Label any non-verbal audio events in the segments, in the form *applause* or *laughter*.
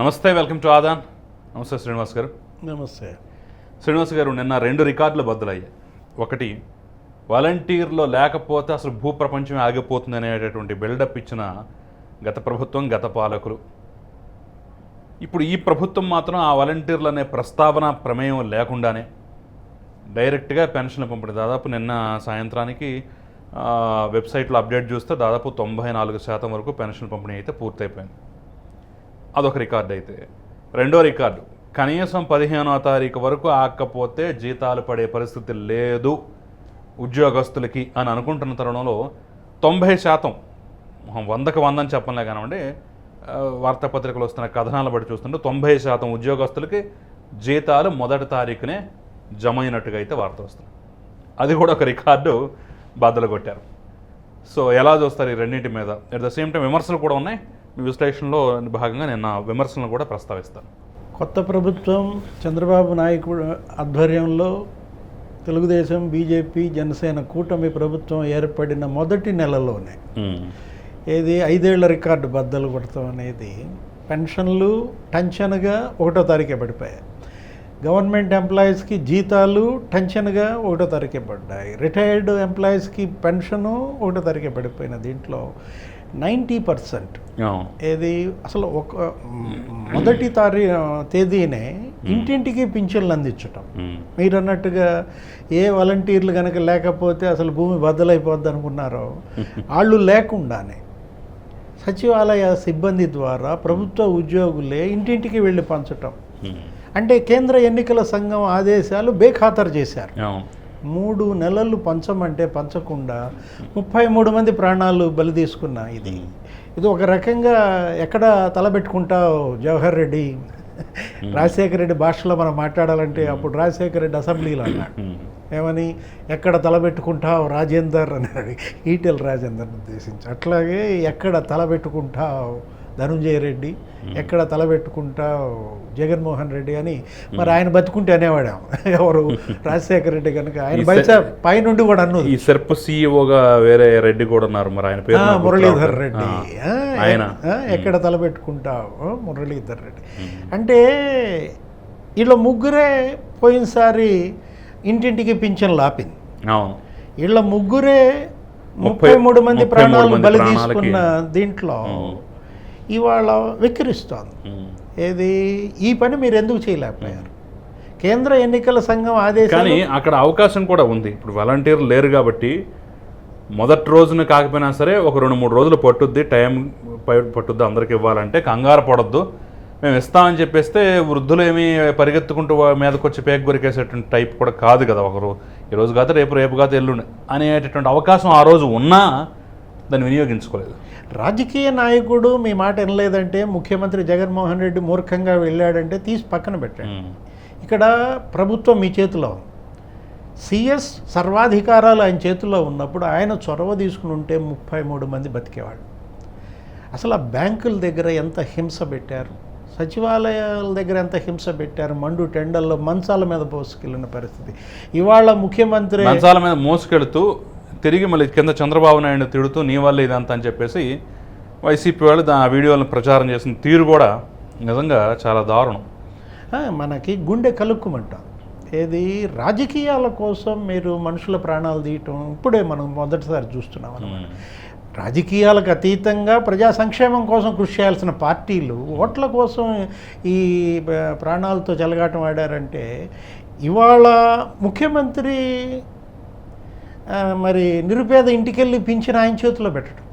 నమస్తే welcome to Aadan. నమస్తే శ్రీనివాస్ గారు. నమస్తే. శ్రీనివాస్ గారు నిన్న రెండు రికార్డులు బద్దలయ్యాయి. ఒకటి వాలంటీర్లో లేకపోతే అసలు భూప్రపంచమే ఆగిపోతుంది అనేటటువంటి బిల్డప్ ఇచ్చిన గత ప్రభుత్వం గత పాలకులు. ఇప్పుడు ఈ ప్రభుత్వం మాత్రం ఆ వాలంటీర్లు అనే ప్రస్తావన ప్రమేయం లేకుండానే డైరెక్ట్గా పెన్షన్లు పంపిణీ దాదాపు నిన్న సాయంత్రానికి వెబ్సైట్లో అప్డేట్ చూస్తే దాదాపు తొంభై నాలుగు శాతం వరకు పెన్షన్ పంపిణీ అయితే పూర్తయిపోయింది. అదొక రికార్డు అయితే. రెండో రికార్డు. కనీసం పదిహేనో తారీఖు వరకు ఆక్కపోతే జీతాలు పడే పరిస్థితి లేదు ఉద్యోగస్తులకి అని అనుకుంటున్న తరుణంలో తొంభై శాతం వందకు వందని చెప్పలే కానివ్వండి వార్తాపత్రికలు వస్తున్న కథనాలు బట్టి చూస్తుంటే తొంభై శాతం ఉద్యోగస్తులకి జీతాలు మొదటి తారీఖునే జమ అయినట్టుగా అయితే వార్త వస్తుంది అది కూడా ఒక రికార్డు బద్దలు కొట్టారు. సో ఎలా చూస్తారు ఈ రెండింటి మీద? అట్ ద సేమ్ టైం విమర్శలు కూడా ఉన్నాయి. విశ్లేషణలో భాగంగా నేను నా విమర్శలను కూడా ప్రస్తావిస్తాను. కొత్త ప్రభుత్వం చంద్రబాబు నాయకుడు ఆధ్వర్యంలో తెలుగుదేశం బీజేపీ జనసేన కూటమి ప్రభుత్వం ఏర్పడిన మొదటి నెలలోనే ఏది ఐదేళ్ళ రికార్డు బద్దలు కొడతాం అనేది పెన్షన్లు టెన్షన్గా ఒకటో తారీఖే పడిపోయాయి. గవర్నమెంట్ ఎంప్లాయీస్కి జీతాలు టెన్షన్గా ఒకటో తారీఖే పడ్డాయి. రిటైర్డ్ ఎంప్లాయీస్కి పెన్షను ఒకటో తారీఖే పడిపోయిన దీంట్లో నైంటీ పర్సెంట్. ఏది? అసలు ఒక మొదటి తారీ తేదీనే ఇంటింటికి పింఛన్లు అందించటం. మీరు అన్నట్టుగా ఏ వాలంటీర్లు కనుక లేకపోతే అసలు భూమి బద్దలైపోద్ది అనుకున్నారో *laughs* వాళ్ళు లేకుండానే సచివాలయ సిబ్బంది ద్వారా ప్రభుత్వ ఉద్యోగులే ఇంటింటికి వెళ్ళి పంచటం. అంటే కేంద్ర ఎన్నికల సంఘం ఆదేశాలు బేఖాతరు చేశారు. మూడు నెలలు పంచమంటే పంచకుండా ముప్పై మూడు మంది ప్రాణాలు బలి తీసుకున్న ఇది. ఇది ఒక రకంగా ఎక్కడ తలబెట్టుకుంటావు జవహర్ రెడ్డి? రాజశేఖర రెడ్డి భాషలో మనం మాట్లాడాలంటే అప్పుడు రాజశేఖర రెడ్డి అసెంబ్లీలో అన్నాడు. ఏమని? ఎక్కడ తలబెట్టుకుంటావు రాజేందర్ అన్నాడు ఈటెల్ రాజేందర్ ఉద్దేశించి. అట్లాగే ఎక్కడ తలబెట్టుకుంటావు ధనుంజయ రెడ్డి ఎక్కడ తలబెట్టుకుంటావు జగన్మోహన్ రెడ్డి అని మరి ఆయన బతుకుంటే అనేవాడాం. *laughs* ఎవరు? రాజశేఖర రెడ్డి కనుక. ఆయన బయట పైనుండి కూడా అన్నది. ఈ సెర్ప్ సీఈఓగా వేరే రెడ్డి కూడా ఉన్నారు మరి ఆయన పేరు మురళీధర్ రెడ్డి. ఆయన. ఎక్కడ తలబెట్టుకుంటావు? మురళీధర్ రెడ్డి. అంటే వీళ్ళ ముగ్గురే పోయినసారి ఇంటింటికి పింఛన్లు ఆపింది అవును. వీళ్ళ ముగ్గురే ముప్పై- మూడు మంది ప్రాణాలు బలి. తీసుకున్న దీంట్లో ఇవాళ వెక్కిరిస్తోంది. మ్మ్. ఏది? ఈ పని మీరు ఎందుకు చేయలేకపోయారు? కేంద్ర ఎన్నికల సంఘం ఆదేశాలు కానీ అక్కడ అవకాశం కూడా ఉంది. ఇప్పుడు వాలంటీర్లు లేరు కాబట్టి మొదటి రోజున కాకపోయినా సరే ఒక రెండు మూడు రోజులు పట్టుద్ది టైం ప- పట్టుద్ది అందరికి ఇవ్వాలంటే కంగారు పడొద్దు. మేము ఇస్తామని చెప్పేస్తే వృద్ధులు ఏమి పరిగెత్తుకుంటూ వా- మీదకి వచ్చి పేక్ కొరికేసేటువంటి టైప్ కూడా కాదు కదా ఒకరు. ఈ రోజు కాదు రేపు రేపు కాదు ఎల్లుండి అనేటటువంటి అవకాశం ఆ రోజు ఉన్నా దాన్ని వినియోగించుకోలేదు. రాజకీయ నాయకుడు మీ మాట వినలేదంటే ముఖ్యమంత్రి జగన్మోహన్ రెడ్డి మూర్ఖంగా వెళ్ళాడంటే తీసి పక్కన పెట్టండి. ఇక్కడ ప్రభుత్వం మీ చేతిలో. సిఎస్ సర్వాధికారాలు ఆయన చేతిలో ఉన్నప్పుడు ఆయన చొరవ తీసుకుని ఉంటే ముప్పై మూడు మంది బతికేవాళ్ళు. అసలు ఆ బ్యాంకుల దగ్గర ఎంత హింస పెట్టారు? సచివాలయాల దగ్గర ఎంత హింస పెట్టారు? మండు టెండల్లో మంచాల మీద పోసుకెళ్ళిన పరిస్థితి. ఇవాళ ముఖ్యమంత్రి మంచాల మీద మోసుకెళ్తూ తిరిగి మళ్ళీ కింద చంద్రబాబు నాయుడు తిడుతూ నీ వల్ల ఇదంతా అని చెప్పేసి వైసీపీ వాళ్ళు ఆ వీడియోలను ప్రచారం చేసిన తీరు కూడా నిజంగా చాలా దారుణం. మనకి గుండె కలుక్కుమంటాం. ఏది? రాజకీయాల కోసం మీరు మనుషుల ప్రాణాలు తీయటం ఇప్పుడే మనం మొదటిసారి చూస్తున్నాం అన్నమాట రాజకీయాలకు అతీతంగా ప్రజా సంక్షేమం కోసం కృషి చేయాల్సిన పార్టీలు ఓట్ల కోసం ఈ ప్రాణాలతో చెలగాటం ఆడారంటే ఇవాళ ముఖ్యమంత్రి మరి నిరుపేద ఇంటికెళ్ళి పింఛన్ ఆయన చేతిలో పెట్టడం.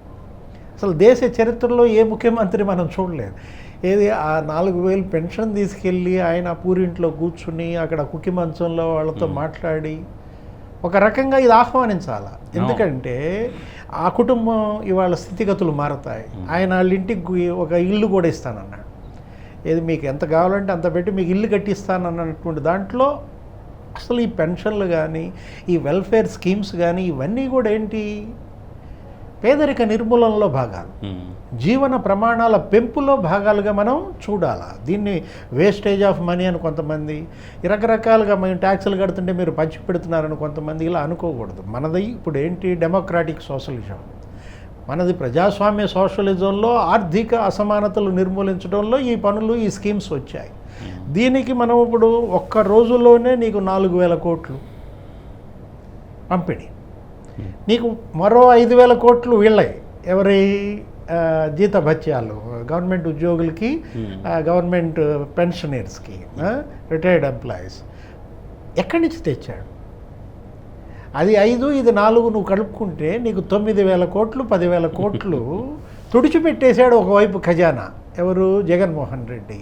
అసలు దేశ చరిత్రలో ఏ ముఖ్యమంత్రి మనం చూడలేదు. ఏది ఆ నాలుగు వేలు పెన్షన్ తీసుకెళ్ళి ఆయన పూరింట్లో కూర్చుని అక్కడ కుక్కి మంచంలో వాళ్ళతో మాట్లాడి ఒక రకంగా ఇది ఆహ్వానించాల? ఎందుకంటే ఆ కుటుంబం ఇవాళ స్థితిగతులు మారతాయి. ఆయన వాళ్ళ ఇంటికి ఒక ఇల్లు కూడా ఇస్తానన్నాడు. ఏది మీకు ఎంత కావాలంటే అంత పెట్టి మీకు ఇల్లు కట్టిస్తానన్నటువంటి దాంట్లో అసలు ఈ పెన్షన్లు కానీ ఈ వెల్ఫేర్ స్కీమ్స్ కానీ ఇవన్నీ కూడా ఏంటి? పేదరిక నిర్మూలనలో భాగాలు. జీవన ప్రమాణాల పెంపులో భాగాలుగా మనం చూడాలా? దీన్ని వేస్టేజ్ ఆఫ్ మనీ అని కొంతమంది రకరకాలుగా మేము ట్యాక్సులు కడుతుంటే మీరు పంచి పెడుతున్నారని కొంతమంది ఇలా అనుకోకూడదు. మనది ఇప్పుడు ఏంటి? Democratic socialism. మనది ప్రజాస్వామ్య సోషలిజంలో ఆర్థిక అసమానతలు నిర్మూలించడంలో ఈ పనులు ఈ స్కీమ్స్ వచ్చాయి. దీనికి మనం ఇప్పుడు ఒక్క రోజుల్లోనే నీకు నాలుగు వేల కోట్లు పంపిణీ. నీకు మరో ఐదు వేల కోట్లు వీళ్ళవి ఎవరి జీత భత్యాలు గవర్నమెంట్ ఉద్యోగులకి గవర్నమెంట్ పెన్షనర్స్కి రిటైర్డ్ ఎంప్లాయీస్. ఎక్కడి నుంచి తెచ్చాడు? అది ఐదు ఇది నాలుగు నువ్వు కలుపుకుంటే నీకు తొమ్మిది వేల కోట్లు పదివేల కోట్లు తుడిచిపెట్టేశాడు ఒకవైపు ఖజానా. ఎవరు? జగన్మోహన్ రెడ్డి.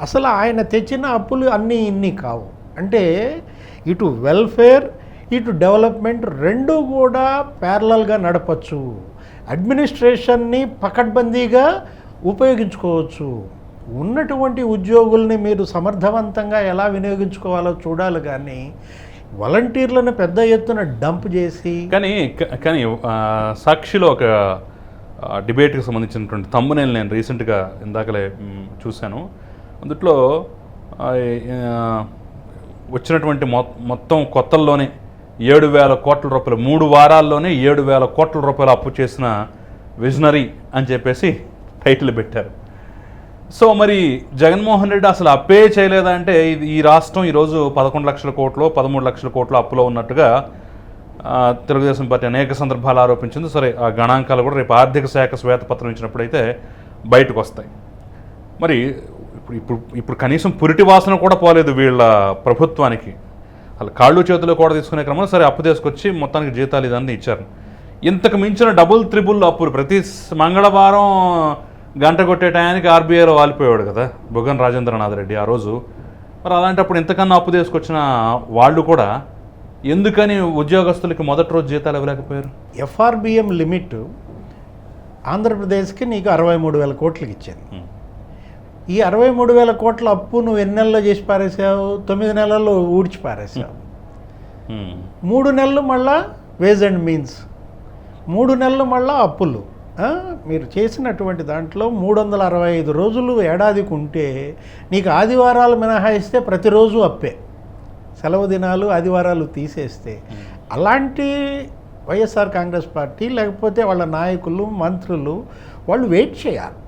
అసలు ఆయన తెచ్చిన అప్పులు అన్నీ ఇన్ని కావు. అంటే ఇటు వెల్ఫేర్ ఇటు డెవలప్మెంట్ రెండు కూడా ప్యారలల్గా నడపచ్చు. అడ్మినిస్ట్రేషన్ని పకడ్బందీగా ఉపయోగించుకోవచ్చు. ఉన్నటువంటి ఉద్యోగుల్ని మీరు సమర్థవంతంగా ఎలా వినియోగించుకోవాలో చూడాలి కానీ వాలంటీర్లను పెద్ద ఎత్తున డంప్ చేసి కానీ కానీ సాక్షిలో ఒక డిబేట్కి సంబంధించినటువంటి తమ్మునేలు నేను రీసెంట్గా ఇందాకలే చూశాను. అందుట్లో వచ్చినటువంటి మొత్తం కొత్తల్లోనే ఏడు వేల కోట్ల రూపాయలు మూడు వారాల్లోనే ఏడు వేల కోట్ల రూపాయలు అప్పు చేసిన విజనరీ అని చెప్పేసి టైటిల్ పెట్టారు. సో మరి జగన్మోహన్ రెడ్డి అసలు అప్పే చేయలేదా అంటే ఈ రాష్ట్రం ఈరోజు పదకొండు లక్షల కోట్లు పదమూడు లక్షల కోట్లు అప్పులో ఉన్నట్టుగా తెలుగుదేశం పార్టీ అనేక సందర్భాలు ఆరోపించింది. సరే ఆ గణాంకాలు కూడా రేపు ఆర్థిక శాఖ శ్వేతపత్రం ఇచ్చినప్పుడైతే బయటకు వస్తాయి మరి ఇప్పుడు ఇప్పుడు ఇప్పుడు కనీసం పురిటి వాసన కూడా పోలేదు వీళ్ళ ప్రభుత్వానికి. అలా కాళ్ళు చేతులు కూడా తీసుకునే క్రమంలో సరే అప్పు తీసుకొచ్చి మొత్తానికి జీతాలు ఇదన్నీ ఇచ్చారు. ఇంతకు మించిన డబుల్ త్రిబుల్ అప్పులు ప్రతి మంగళవారం గంట కొట్టే టయానికి ఆర్బీఐలో వాలిపోయాడు కదా బుగన్ రాజేంద్రనాథ్ రెడ్డి ఆ రోజు మరి అలాంటప్పుడు ఇంతకన్నా అప్పు తీసుకొచ్చిన వాళ్ళు కూడా ఎందుకని ఉద్యోగస్తులకి మొదటి రోజు జీతాలు ఇవ్వలేకపోయారు ఎఫ్ఆర్బిఎం లిమిట్ ఆంధ్రప్రదేశ్కి నీకు అరవై మూడు వేల కోట్లకి ఇచ్చింది ఉం. ఈ అరవై మూడు వేల కోట్ల అప్పు నువ్వు ఎన్ని నెలల్లో చేసి పారేసావు తొమ్మిది నెలల్లో ఊడ్చి పారేసావు. మూడు నెలలు మళ్ళా వేజ్ అండ్ మీన్స్ మూడు నెలలు మళ్ళా అప్పులు? మీరు చేసినటువంటి దాంట్లో మూడు వందల అరవై ఐదు రోజులు ఏడాదికి ఉంటే నీకు ఆదివారాలు మినహాయిస్తే ప్రతిరోజు అప్పే. సెలవు దినాలు ఆదివారాలు తీసేస్తే అలాంటి వైఎస్ఆర్ కాంగ్రెస్ పార్టీ లేకపోతే వాళ్ళ నాయకులు మంత్రులు వాళ్ళు వెయిట్ చేయాలి.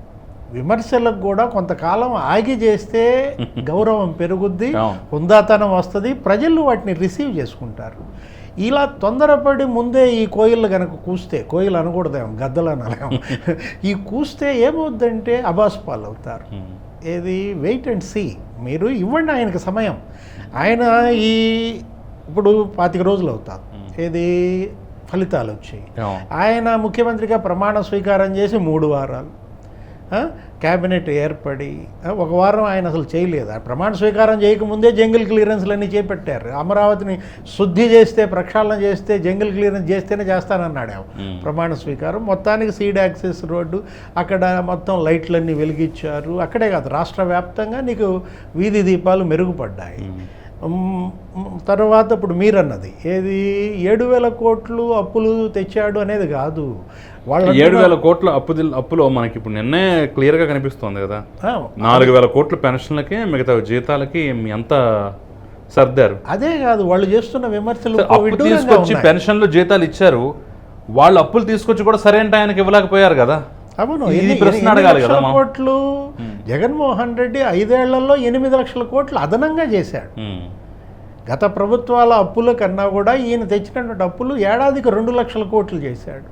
విమర్శలకు కూడా కొంతకాలం ఆగి చేస్తే *laughs* గౌరవం పెరుగుద్ది. హుందాతనం వస్తుంది ప్రజలు వాటిని రిసీవ్ చేసుకుంటారు. ఇలా తొందరపడి ముందే ఈ కోయిలు కనుక కూస్తే కోయిలు అనకూడదేమో గద్దలు అనలేము. ఈ కూస్తే ఏమవుద్దంటే అబాస్ పాలు అవుతారు. ఏది? వెయిట్ అండ్ సీ మీరు ఇవ్వండి ఆయనకి సమయం. ఆయన ఈ ఇప్పుడు పాతిక రోజులు అవుతారు. ఏది? ఫలితాలు వచ్చాయి. ఆయన ముఖ్యమంత్రిగా ప్రమాణ స్వీకారం చేసి మూడు వారాలు. క్యాబినెట్ ఏర్పడి ఒక వారం ఆయన అసలు చేయలేదు. ఆ ప్రమాణ స్వీకారం చేయకముందే జంగిల్ క్లియరెన్స్లన్నీ చేపట్టారు. అమరావతిని శుద్ధి చేస్తే ప్రక్షాళన చేస్తే జంగిల్ క్లియరెన్స్ చేస్తేనే చేస్తానన్నాడు. ప్రమాణ స్వీకారం. మొత్తానికి సీడ్ యాక్సెస్ రోడ్డు అక్కడ మొత్తం లైట్లన్నీ వెలిగించారు. అక్కడే కాదు రాష్ట్ర వ్యాప్తంగా నీకు వీధి దీపాలు మెరుగుపడ్డాయి. తర్వాత ఇప్పుడు మీరన్నది. ఏది ఏడు వేల కోట్లు అప్పులు తెచ్చాడు అనేది కాదు. వాళ్ళ ఏడు వేల కోట్ల అప్పు అప్పులో మనకి ఇప్పుడు నిన్నే క్లియర్గా కనిపిస్తోంది కదా. నాలుగు వేల కోట్ల పెన్షన్లకి మిగతా జీతాలకి ఎంత సర్దారు. అదే కాదు వాళ్ళు చేస్తున్న విమర్శలు తీసుకొచ్చి. పెన్షన్లు జీతాలు ఇచ్చారు. వాళ్ళు అప్పులు తీసుకొచ్చి కూడా సరైన టైంకి ఇవ్వలేకపోయారు కదా. అవును ఎన్ని- ప్రశ్న అడగాలి కదా. కోట్లు జగన్మోహన్ రెడ్డి ఐదేళ్ళలో ఎనిమిది లక్షల కోట్లు అదనంగా చేశాడు. గత ప్రభుత్వాల అప్పుల కన్నా కూడా ఈయన తెచ్చినటువంటి అప్పులు ఏడాదికి రెండు లక్షల కోట్లు చేశాడు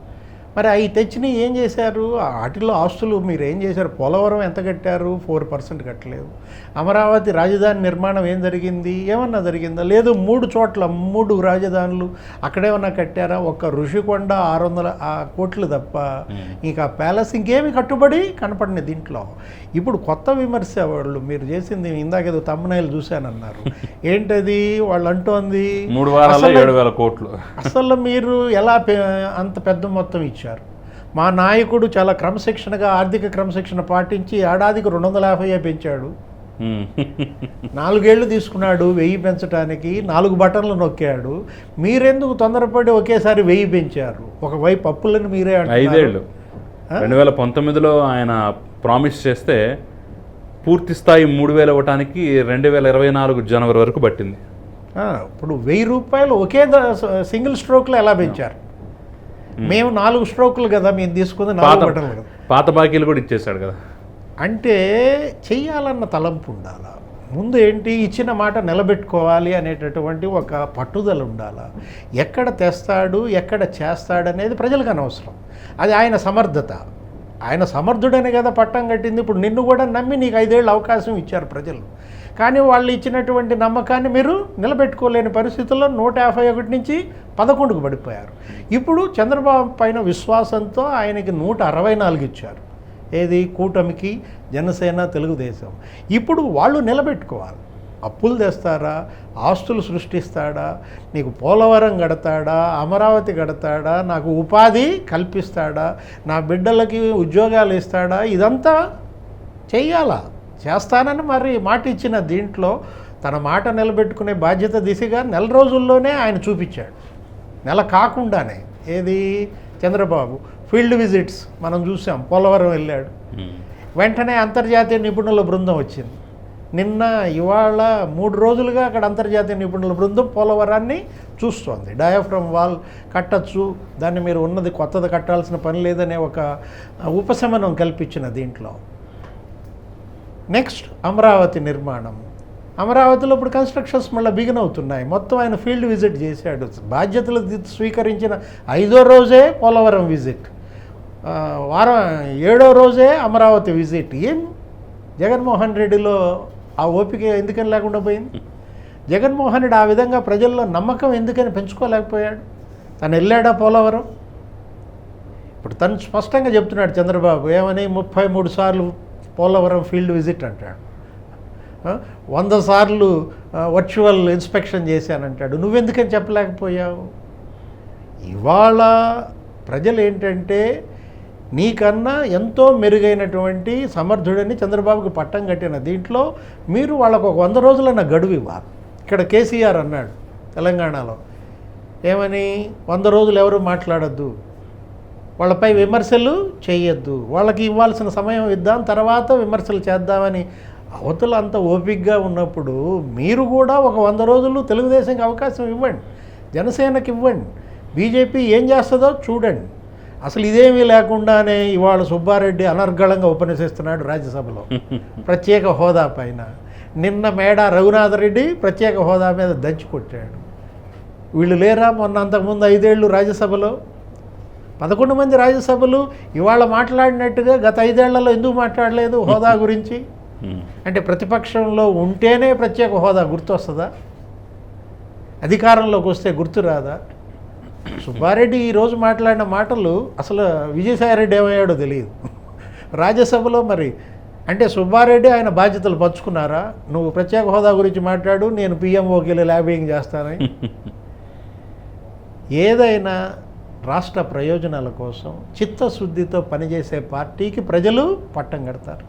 మరి అవి తెచ్చిన ఏం చేశారు? వాటిలో ఆస్తులు మీరు ఏం చేశారు? పోలవరం ఎంత కట్టారు? ఫోర్ పర్సెంట్ కట్టలేదు. అమరావతి రాజధాని నిర్మాణం ఏం జరిగింది? ఏమన్నా జరిగిందా? లేదు మూడు చోట్ల మూడు రాజధానులు అక్కడేమన్నా కట్టారా? ఒక్క ఋషికొండ ఆరు వందల కోట్లు తప్ప. ఇంకా ప్యాలెస్ ఇంకేమి కట్టుబడి కనపడిన దీంట్లో. ఇప్పుడు కొత్త విమర్శ వాళ్ళు మీరు చేసింది ఇందాకేదో తమ్మనాయిలు చూశానన్నారు. *laughs* ఏంటది? వాళ్ళు అంటోంది మూడు అసలు- ఏడు వేల కోట్లు. అసలు మీరు ఎలా అంత పెద్ద మొత్తం ఇచ్చారు? మా నాయకుడు చాలా క్రమశిక్షణగా ఆర్థిక క్రమశిక్షణ పాటించి ఏడాదికి రెండు వందల యాభై పెంచాడు. నాలుగేళ్ళు తీసుకున్నాడు వెయ్యి పెంచడానికి నాలుగు బటన్లు నొక్కాడు. మీరెందుకు తొందరపడి ఒకేసారి వెయ్యి పెంచారు? ఒకవైపు అప్పులను మీరే. ఐదేళ్ళు. రెండు వేల పంతొమ్మిదిలో ఆయన ప్రామిస్ చేస్తే పూర్తి స్థాయి మూడు వేలు ఇవ్వటానికి రెండు వేల ఇరవై నాలుగు జనవరి వరకు పట్టింది. ఇప్పుడు వెయ్యి రూపాయలు ఒకే సింగిల్ స్ట్రోక్లో ఎలా పెంచారు? మేము. నాలుగు స్ట్రోకులు కదా మేము తీసుకుంది నాలుగు బటన్లు కదా. పాత బాకీలు కూడా ఇచ్చేసాడు కదా. అంటే చెయ్యాలన్న తలంపు ఉండాలా? ముందు ఏంటి ఇచ్చిన మాట నిలబెట్టుకోవాలి అనేటటువంటి ఒక పట్టుదల ఉండాలా? ఎక్కడ తెస్తాడు ఎక్కడ చేస్తాడు అనేది ప్రజలకు అనవసరం. అది ఆయన సమర్థత. ఆయన సమర్థుడనే కదా పట్టం కట్టింది. ఇప్పుడు నిన్ను కూడా నమ్మి నీకు ఐదేళ్ళు అవకాశం ఇచ్చారు ప్రజలు. కానీ వాళ్ళు ఇచ్చినటువంటి నమ్మకాన్ని మీరు నిలబెట్టుకోలేని పరిస్థితుల్లో నూట యాభై ఒకటి నుంచి పదకొండుకు పడిపోయారు. ఇప్పుడు చంద్రబాబు పైన విశ్వాసంతో ఆయనకి నూట అరవై నాలుగు ఇచ్చారు. ఏది? కూటమికి జనసేన తెలుగుదేశం. ఇప్పుడు వాళ్ళు నిలబెట్టుకోవాలి. అప్పులు తెస్తారా? ఆస్తులు సృష్టిస్తాడా? నీకు పోలవరం గడతాడా అమరావతి గడతాడా నాకు ఉపాధి కల్పిస్తాడా? నా బిడ్డలకి ఉద్యోగాలు ఇస్తాడా? ఇదంతా చెయ్యాలా? చేస్తానని మరి మాట ఇచ్చిన దీంట్లో తన మాట నిలబెట్టుకునే బాధ్యత దిశగా నెల రోజుల్లోనే ఆయన చూపించాడు. నెల కాకుండానే. ఏది? చంద్రబాబు. ఫీల్డ్ విజిట్స్ మనం చూసాం. పోలవరం వెళ్ళాడు. వెంటనే అంతర్జాతీయ నిపుణుల బృందం వచ్చింది. నిన్న ఇవాళ మూడు రోజులుగా అక్కడ అంతర్జాతీయ నిపుణుల బృందం పోలవరాన్ని చూస్తోంది. డయాఫ్రమ్ వాల్ కట్టచ్చు. దాన్ని మీరు ఉన్నది కొత్తది కట్టాల్సిన పని లేదనే ఒక ఉపశమనం కల్పించిన దీంట్లో. నెక్స్ట్ అమరావతి నిర్మాణం. అమరావతిలో ఇప్పుడు కన్స్ట్రక్షన్స్ మళ్ళీ బిగిన్ అవుతున్నాయి. మొత్తం ఆయన ఫీల్డ్ విజిట్ చేశాడు. బాధ్యతలు స్వీకరించిన ఐదో రోజే పోలవరం విజిట్ వారం ఏడో రోజే అమరావతి విజిట్ ఏం? జగన్మోహన్ రెడ్డిలో ఆ ఓపిక ఎందుకని లేకుండా పోయింది? జగన్మోహన్ రెడ్డి ఆ విధంగా ప్రజల్లో నమ్మకం ఎందుకని పెంచుకోలేకపోయాడు? తను వెళ్ళాడా పోలవరం? ఇప్పుడు తను స్పష్టంగా చెప్తున్నాడు చంద్రబాబు ఏమని ముప్పై మూడు సార్లు పోలవరం ఫీల్డ్ విజిట్ అంటాడు. వంద సార్లు వర్చువల్ ఇన్స్పెక్షన్ చేశానంటాడు. నువ్వెందుకని చెప్పలేకపోయావు? ఇవాళ ప్రజలు ఏంటంటే నీకన్నా ఎంతో మెరుగైనటువంటి సమర్థుడని చంద్రబాబుకి పట్టం కట్టిన దీంట్లో మీరు వాళ్ళకు ఒక వంద రోజులన్న గడువు ఇవ్వాలి. ఇక్కడ కేసీఆర్ అన్నాడు తెలంగాణలో. ఏమని? వంద రోజులు ఎవరు మాట్లాడద్దు? వాళ్ళపై విమర్శలు చేయొద్దు. వాళ్ళకి ఇవ్వాల్సిన సమయం ఇద్దాం తర్వాత విమర్శలు చేద్దామని అవతల అంత ఓపికగా ఉన్నప్పుడు మీరు కూడా ఒక వంద రోజులు తెలుగుదేశంకి అవకాశం ఇవ్వండి. జనసేనకి ఇవ్వండి. బీజేపీ ఏం చేస్తుందో చూడండి. అసలు ఇదేమీ లేకుండానే ఇవాళ సుబ్బారెడ్డి అనర్గళంగా ఉపన్యసిస్తున్నాడు రాజ్యసభలో. *laughs* ప్రత్యేక హోదా పైన. నిన్న మేడ రఘునాథరెడ్డి ప్రత్యేక హోదా మీద దంచి కొట్టాడు. వీళ్ళు లేరా మొన్న అంతకుముందు ఐదేళ్ళు రాజ్యసభలో? పదకొండు మంది రాజ్యసభలు ఇవాళ మాట్లాడినట్టుగా గత ఐదేళ్ళలో ఎందుకు మాట్లాడలేదు హోదా గురించి? ఉమ్. అంటే ప్రతిపక్షంలో ఉంటేనే ప్రత్యేక హోదా గుర్తొస్తుందా? అధికారంలోకి వస్తే గుర్తు రాదా? సుబ్బారెడ్డి ఈరోజు మాట్లాడిన మాటలు అసలు విజయసాయిరెడ్డి ఏమయ్యాడో తెలియదు. రాజ్యసభలో మరి అంటే సుబ్బారెడ్డి ఆయన బాధ్యతలు పంచుకున్నారా? నువ్వు ప్రత్యేక హోదా గురించి మాట్లాడు నేను పిఎంఓకి వెళ్ళి ల్యాబింగ్ చేస్తానని. *laughs* ఏదైనా రాష్ట్ర ప్రయోజనాల కోసం చిత్తశుద్ధితో పనిచేసే పార్టీకి ప్రజలు పట్టం కడతారు.